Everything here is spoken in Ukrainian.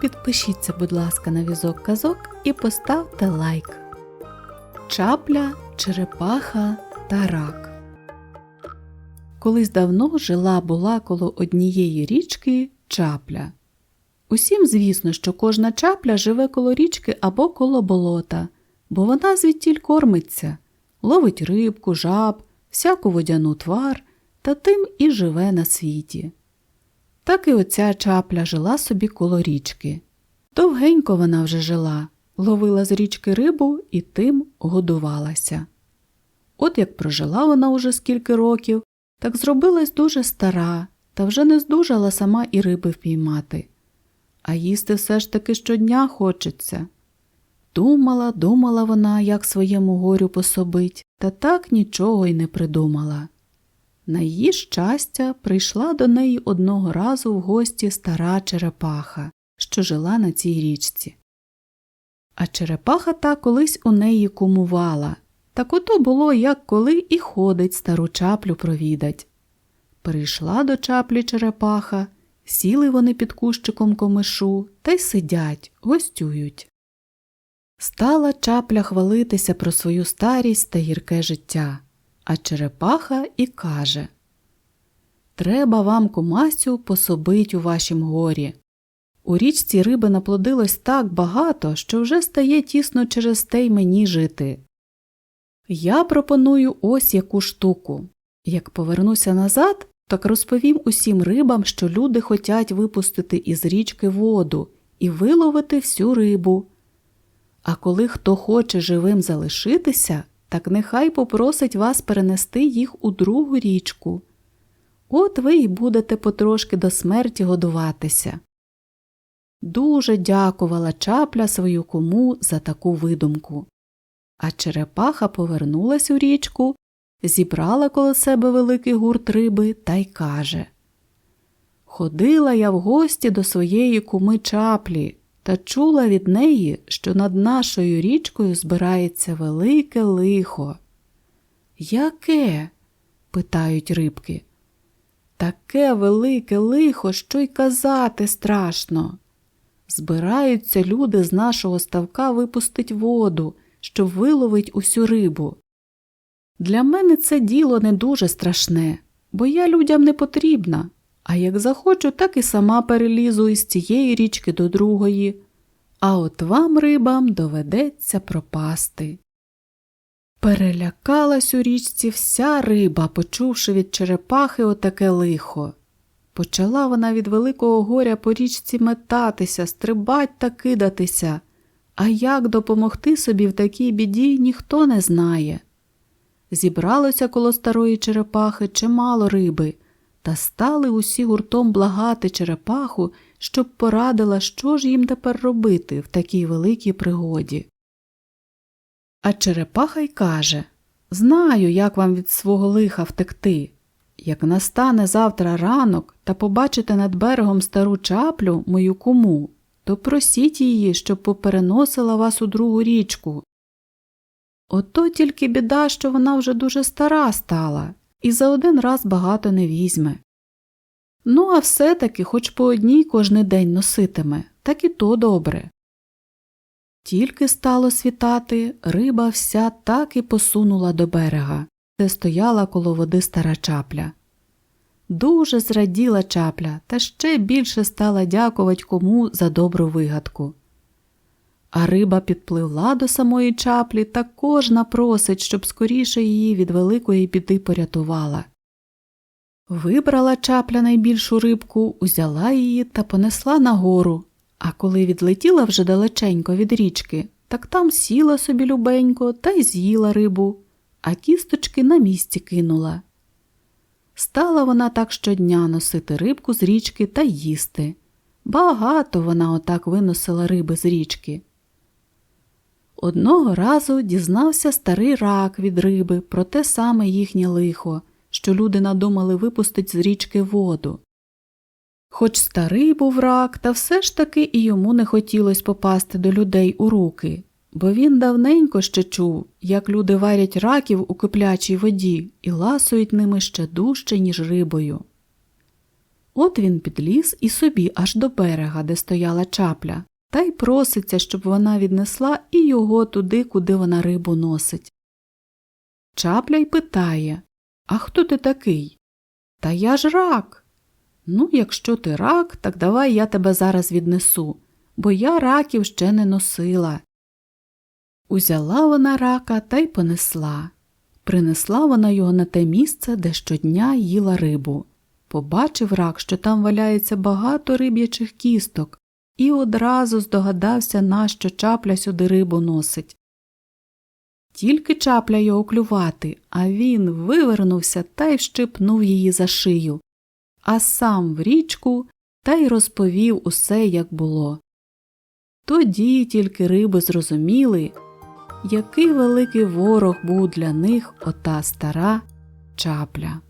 підпишіться, будь ласка, на візок казок і поставте лайк. Чапля, черепаха та рак. Колись давно жила була коло однієї річки чапля. Усім звісно, що кожна чапля живе коло річки або коло болота, бо вона звідтіль кормиться, ловить рибку, жаб, всяку водяну твар та тим і живе на світі. Так і оця чапля жила собі коло річки. Довгенько вона вже жила, ловила з річки рибу і тим годувалася. От як прожила вона уже скільки років, так зробилась дуже стара та вже не здужала сама і риби впіймати. А їсти все ж таки щодня хочеться. Думала, думала вона, як своєму горю пособить, та так нічого й не придумала. На її щастя, прийшла до неї одного разу в гості стара черепаха, що жила на цій річці. А черепаха та колись у неї кумувала, так ото було, як коли і ходить стару чаплю провідать. Прийшла до чаплі черепаха, сіли вони під кущиком комишу та й сидять, гостюють. Стала чапля хвалитися про свою старість та гірке життя, а черепаха і каже Треба вам, кумасю, пособить у вашім горі. У річці риби наплодилось так багато, що вже стає тісно через те й мені жити. Я пропоную ось яку штуку. Як повернуся назад, так розповім усім рибам, що люди хотять випустити із річки воду і виловити всю рибу. А коли хто хоче живим залишитися, так нехай попросить вас перенести їх у другу річку. От ви й будете потрошки до смерті годуватися. Дуже дякувала чапля свою кому за таку видумку. А черепаха повернулась у річку, зібрала коло себе великий гурт риби та й каже Ходила я в гості до своєї куми чаплі та чула від неї, що над нашою річкою збирається велике лихо. Яке? питають рибки. Таке велике лихо, що й казати страшно. Збираються люди з нашого ставка випустить воду, щоб виловить усю рибу. Для мене це діло не дуже страшне, бо я людям не потрібна, а як захочу, так і сама перелізу із цієї річки до другої, а от вам, рибам, доведеться пропасти. Перелякалась у річці вся риба, почувши від черепахи отаке лихо. Почала вона від великого горя по річці метатися, стрибать та кидатися, а як допомогти собі в такій біді, ніхто не знає. Зібралося коло старої черепахи чимало риби, та стали усі гуртом благати черепаху, щоб порадила, що ж їм тепер робити в такій великій пригоді. А черепаха й каже Знаю, як вам від свого лиха втекти. Як настане завтра ранок та побачите над берегом стару чаплю, мою куму, то просіть її, щоб попереносила вас у другу річку. Ото тільки біда, що вона вже дуже стара стала і за один раз багато не візьме. Ну, а все таки хоч по одній кожний день носитиме, так і то добре. Тільки стало світати, риба вся так і посунула до берега, де стояла коло води стара чапля. Дуже зраділа чапля та ще більше стала дякувати кому за добру вигадку. А риба підпливла до самої чаплі та кожна просить, щоб скоріше її від великої біди порятувала. Вибрала чапля найбільшу рибку, узяла її та понесла нагору, а коли відлетіла вже далеченько від річки, так там сіла собі любенько та й з'їла рибу, а кісточки на місці кинула. Стала вона так щодня носити рибку з річки та їсти. Багато вона отак виносила риби з річки. Одного разу дізнався старий рак від риби про те саме їхнє лихо, що люди надумали випустить з річки воду. Хоч старий був рак, та все ж таки і йому не хотілося попасти до людей у руки, бо він давненько ще чув, як люди варять раків у киплячій воді і ласують ними ще дужче, ніж рибою. От він підліз і собі аж до берега, де стояла чапля, та й проситься, щоб вона віднесла і його туди, куди вона рибу носить. Чапля й питає А хто ти такий? Та я ж рак. Ну, якщо ти рак, так давай я тебе зараз віднесу, бо я раків ще не носила. Узяла вона рака та й понесла. Принесла вона його на те місце, де щодня їла рибу. Побачив рак, що там валяється багато риб'ячих кісток, і одразу здогадався, нащо чапля сюди рибу носить. Тільки чапля його клювати, а він вивернувся та й вщипнув її за шию, а сам в річку та й розповів усе, як було. Тоді тільки риби зрозуміли, який великий ворог був для них ота стара чапля.